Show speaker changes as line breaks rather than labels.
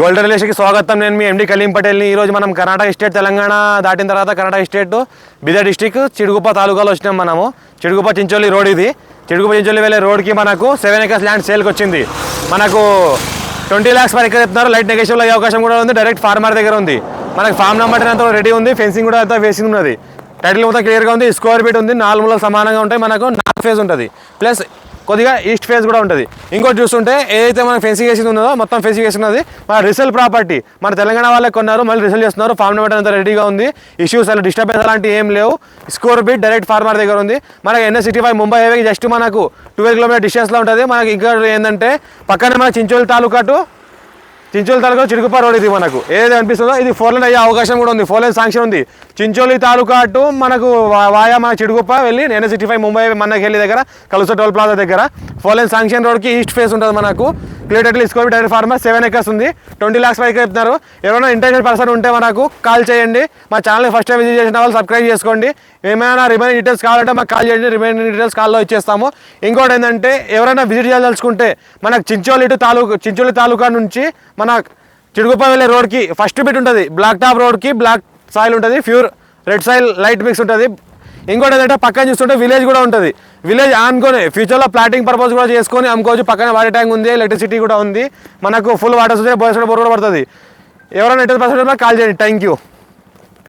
Golden రిలేషన్కి స్వాగతం. నేను మీ ఎండి కలీం పటేల్ని. ఈరోజు మనం కర్ణాటక స్టేట్ తెలంగాణ దాటిన తర్వాత కర్ణాటక స్టేట్ బిదర్ డిస్టిక్ చిడుగుప్ప తాలూకాలో వచ్చినాం మనము. చిడుగుప్ప చించోలి రోడ్ ఇది. చిడుగుప్ప చించోలి వెళ్ళే రోడ్కి మనకు సెవెన్ ఎకర్స్ ల్యాండ్ సేల్కి వచ్చింది. మనకు ట్వంటీ ల్యాక్స్ పర్ ఎకర్ చెప్తున్నారు. లైట్ నెగేషన్లో అయ్యే అవకాశం కూడా ఉంది. డైరెక్ట్ ఫార్మర్ దగ్గర ఉంది. మనకు ఫార్మ్ నెంబర్ అంతా రెడీ ఉంది. ఫెన్సింగ్ కూడా అంతా వేసింది ఉన్నది. టైటిల్ మొత్తం క్లియర్గా ఉంది. స్క్వేర్ ఫీట్ ఉంది. నాలుగు మూలలు సమానంగా ఉంటాయి. మనకు నాలుగు ఫేజ్ ఉంటుంది. ప్లస్ కొద్దిగా ఈస్ట్ ఫేస్ కూడా ఉంటుంది. ఇంకోటి చూస్తుంటే ఏదైతే మనం ఫెన్సింగ్ వేసింది ఉన్నదో మొత్తం ఫెన్సింగ్ వేసినది మన రిసల్ ప్రాపర్టీ మన తెలంగాణ వాళ్ళే కొన్నారు మళ్ళీ రిసల్ చేస్తున్నారు ఫార్మ్ నెంబర్ అంతా రెడీగా ఉంది. ఇష్యూస్ అలా డిస్టర్బెన్స్ అలాంటివి ఏం లేవు. స్కోర్ బీట్ డైరెక్ట్ ఫార్మర్ దగ్గర ఉంది. మనకి ఎన్ఎస్ సిటీ ఫైవ్ ముంబై హైవేకి జస్ట్ మనకు ట్వెల్వ్ కిలోమీటర్ డిస్టెన్స్లో ఉంటుంది. మనకి ఇంకా ఏంటంటే పక్కనే మన చించోలి తాలూకా టు చించోలి తాలూకా చిడుకుపా రోడ్ ఇది మనకు. ఏది అనిపిస్తుందో ఇది ఫోర్ లైన్ అయ్యే అవకాశం కూడా ఉంది. ఫోర్ లైన్ శాంక్షన్ ఉంది. చించోలి తాలూకా అటు మనకు వాయా మన చిడుగుప్ప వెళ్ళి నేను సిటీ ఫైవ్ ముంబై మన్నకెళ్ళి వెళ్ళి దగ్గర కలుస టోల్ ప్లాజా దగ్గర. ఫోర్ లైన్ శాంక్షన్ రోడ్కి ఈస్ట్ ఫేస్ ఉంటుంది మనకు. Clearly score dairy farmer seven acres ఉంది. ట్వంటీ ల్యాక్స్ పైకి చెప్తున్నారు. ఎవరైనా ఇంటర్నెట్ పర్సన్ ఉంటే మనకు కాల్ చేయండి. మా ఛానల్ ఫస్ట్ టైం విజిట్ చేసిన వాళ్ళు సబ్స్క్రైబ్ చేసుకోండి. ఏమైనా రిమైనింగ్ డీటెయిల్స్ కావాలంటే మాకు కాల్ చేయండి. రిమైనింగ్ డీటెయిల్స్ కాల్లో ఇచ్చేస్తాము. ఇంకోటి ఏంటంటే ఎవరైనా విజిట్ చేయదలుచుకుంటే మనకు చించోలి తాలూకా చించోలి తాలూకా నుంచి మన చిడుగుప్ప వెళ్ళే రోడ్కి ఫస్ట్ బిట్ ఉంటుంది. బ్లాక్ టాప్ రోడ్కి బ్లాక్ సాయిల్ ఉంటుంది. Pure red soil light mix ఉంటుంది. ఇంకోటి ఏంటంటే పక్కన చూస్తుంటే విలేజ్ కూడా ఉంటుంది. విలేజ్ ఆనుకొని ఫ్యూచర్లో ప్లాటింగ్ పర్పస్ కూడా చేసుకొని అమ్ముకోవచ్చు. పక్కన వాటర్ ట్యాంక్ ఉంది ఎలక్ట్రిసిటీ కూడా ఉంది. మనకు ఫుల్ వాటర్ వస్తే బోర్ కూడా పడుతుంది. ఎవరైనా నెట్ పర్సెంట్ కాల్ చేయండి. Thank you